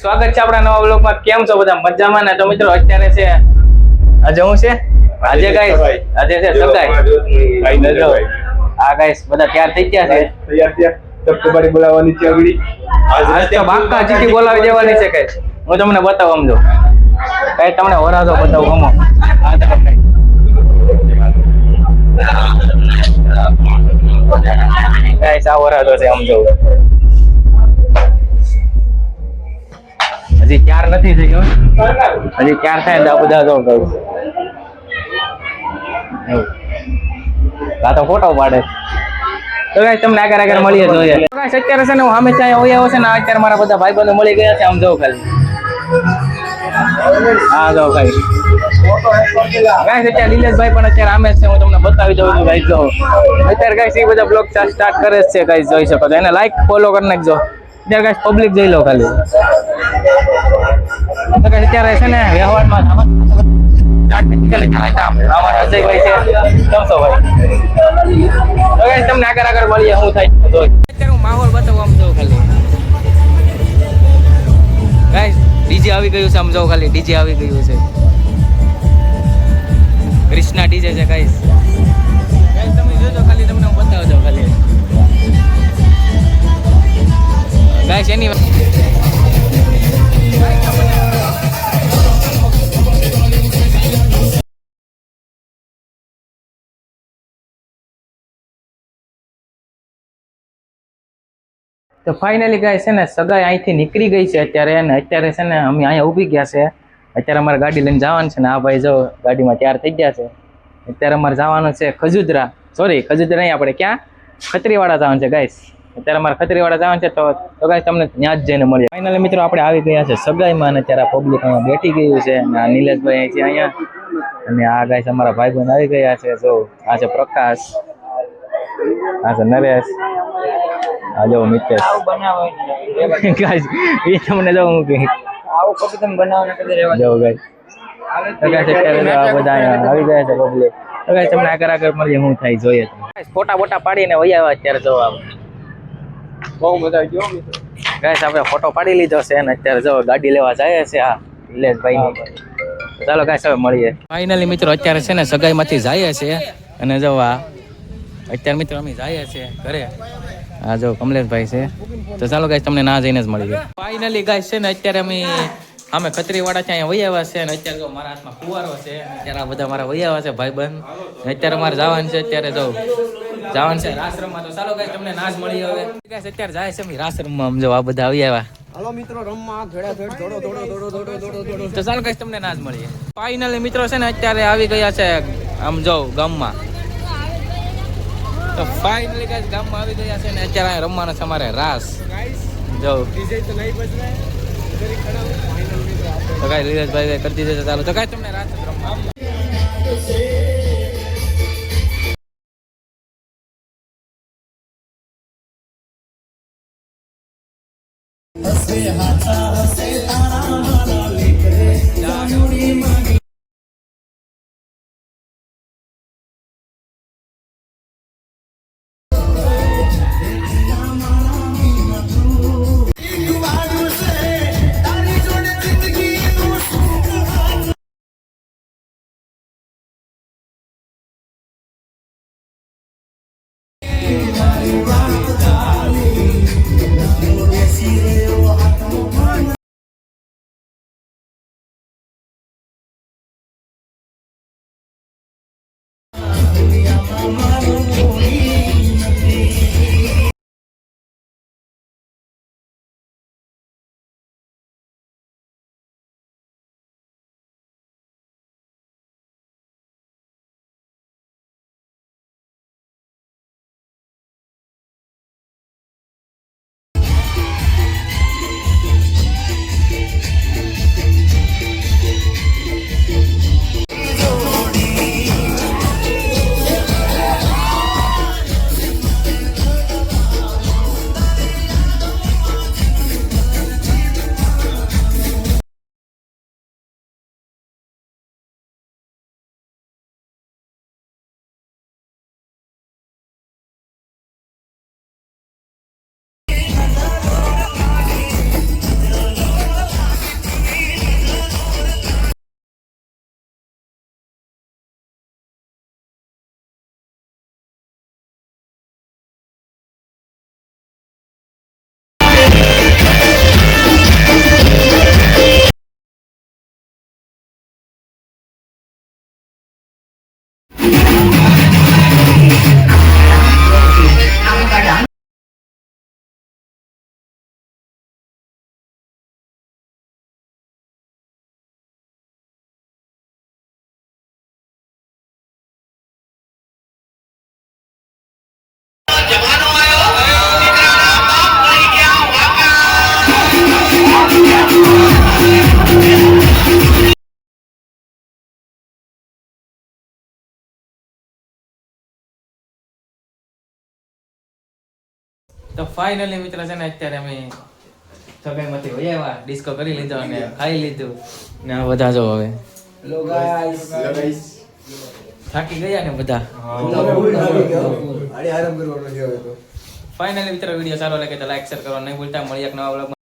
સ્વાગત છે આપણા નવા બ્લોગમાં કેમ છો બધા? મજામાં ને? તો મિત્રો અત્યારે છે આજે હું છે? આજે ગાઈસ આજે છે સગાઈ. આ ગાઈસ બધા તૈયાર થઈ ગયા છે? તૈયાર થયા. ધબધબાટી બોલાવવાની છે અગડી. આજ તો બાકા ચીઠી બોલાવી દેવાની છે કઈ હું તમને બતાવું સમજો. કઈ તમને વરાજો બતાવું હમો. આ તરફ કઈ કઈ સા વરાજો છે સમજો. હજી ચાર નથી થઈ હજી ચાર થાય તો બધા જો કરું તો ફોટો પાડે. તો ગાઈસ તમને આગળ આગળ મળીએ જોઈએ ગાઈસ અત્યારે છે ને હું સામે ત્યાં ઓયા છે ને, અત્યારે મારા બધા ભાઈ બંધો મળી ગયા છે, આમ જો ખાલી. હા જો ભાઈ ગાઈસ અત્યારે નિલેશભાઈ પણ અત્યારે આમે છે, હું તમને બતાવી દઉં છું ગાઈસ જો અત્યારે ગાઈસ એ બધા બ્લોગ સ્ટાર્ટ કરે છે ગાઈસ જોઈ શકો છો. એને લાઈક ફોલો કરી નાખજો. અત્યારે ગાઈસ પબ્લિક જોઈ લો ખાલી. અત્યારે છે ને વ્યવહારમાં તમને આગળ આગળ મળીએ, શું થાય હું માહોલ બતાવું, આમ જો ખાલી. ગાઈસ ડીજે આવી ગયું છે સમજો ખાલી. ડીજે આવી ગયું છે. ક્રિષ્ના ડીજે છે ગાઈસ ગાઈસ એની તો ફાઇનલી ગાય છે ને, સગાઈ અહીંથી નીકળી ગઈ છે અત્યારે અને અત્યારે છે ને અમે અહીંયા ઊભી ગયા છે. અત્યારે અમારે ગાડી લઈને જવાનું છે ને, આ ભાઈ જો ગાડીમાં તૈયાર થઈ ગયા છે. અત્યારે અમારે જવાનું છે ખજુદરા. સોરી ખજુદરા નહીં, આપણે ક્યાં? ખત્રીવાડા જવાનું છે ગાઈસ અત્યારે અમારે ખત્રીવાડા જવાનું છે તો તો ગાઈસ તમને ત્યાં જ જઈને મળીએ. ફાઇનલી મિત્રો આપણે આવી ગયા છે સગાઈમાં અને અત્યારે પબ્લિક અહીંયા બેઠી ગયું છે અને આ નીલેશભાઈ અહીં છે અહીંયા. અને આ ગાય અમારા ભાઈ બહેન આવી ગયા છે જો આ છે પ્રકાશ આ છે નરેશ આ જો મિતેશ. ગાઈસ એ તમને જો હું કે આવું કપી તમે બનાવો કદી રહેવા જો ગાઈસ ફોટા બોટા પાડીને વહી આવ્યા અત્યારે જો આમ બહુ મજા આવી ગયો મિત્રો ગાઈસ આપણે ફોટો પાડી લીધો છે અને અત્યારે જો ગાડી લેવા જાય છે આ નિલેશભાઈ ની. ચાલો ગાઈસ હવે મળીએ. ફાઇનલી મિત્રો અત્યારે છે ને સગાઈમાંથી જાય છે અને જો આ અત્યારે મિત્રો અમે જાય છે ઘરે. આ જો કમલેશભાઈ છે. તો ચાલો ગાઈસ તમને ના જઈને જ મળીએ. ફાઇનલી ગાઈસ છે ને અત્યારે અમે અમે ખત્રીવાડા છે અહીંયા વહી આવ્યા છે અને અત્યારે જો મારા હાથમાં કુવારો છે. અત્યારે આ બધા મારા વહી આવ્યા છે ભાઈબંધ. અત્યારે મારે જવાનું છે અત્યારે જો જવાનું છે. રાસ તો ચાલો ગાઈસ તમને નાશ મળી હવે ગાઈસ અત્યારે જાય છે અમે રાસ રમવા જો આ બધા આવી આવ્યા. હાલો મિત્રો રમવા ઘેડા ઘેડ દોડો દોડો દોડો દોડો દોડો દોડો તો ચાલો ગાઈસ તમને નાશ મળીએ. ફાઇનલી મિત્રો છે ને અત્યારે આવી ગયા છે આમ જો ગામમાં. તો ફાઇનલી ગાઈસ ગામમાં આવી ગયા છે ને અત્યારે રમવાનો છે અમારે રાસ. જો. ડીજે તો નહીં આપણે. તો કાંઈ લીલેશભાઈ કરી દીધું ચાલો. તો કાંઈ તમને રાસ રમવા. hatha તો ફાઇનલી મિત્ર છે ને અત્યારે અમે સગાઈમાંથી હોય આવ્યા. ડિસ્કો કરી લીધો અને ખાઈ લીધું. ને બધા જો હવે. થાકી ગયા ને બધા? ફાઇનલી મિત્રો વીડિયો સારો લાગે તો લાઈક શેર કરો નહીં ભૂલતા. મળી એક નવા માં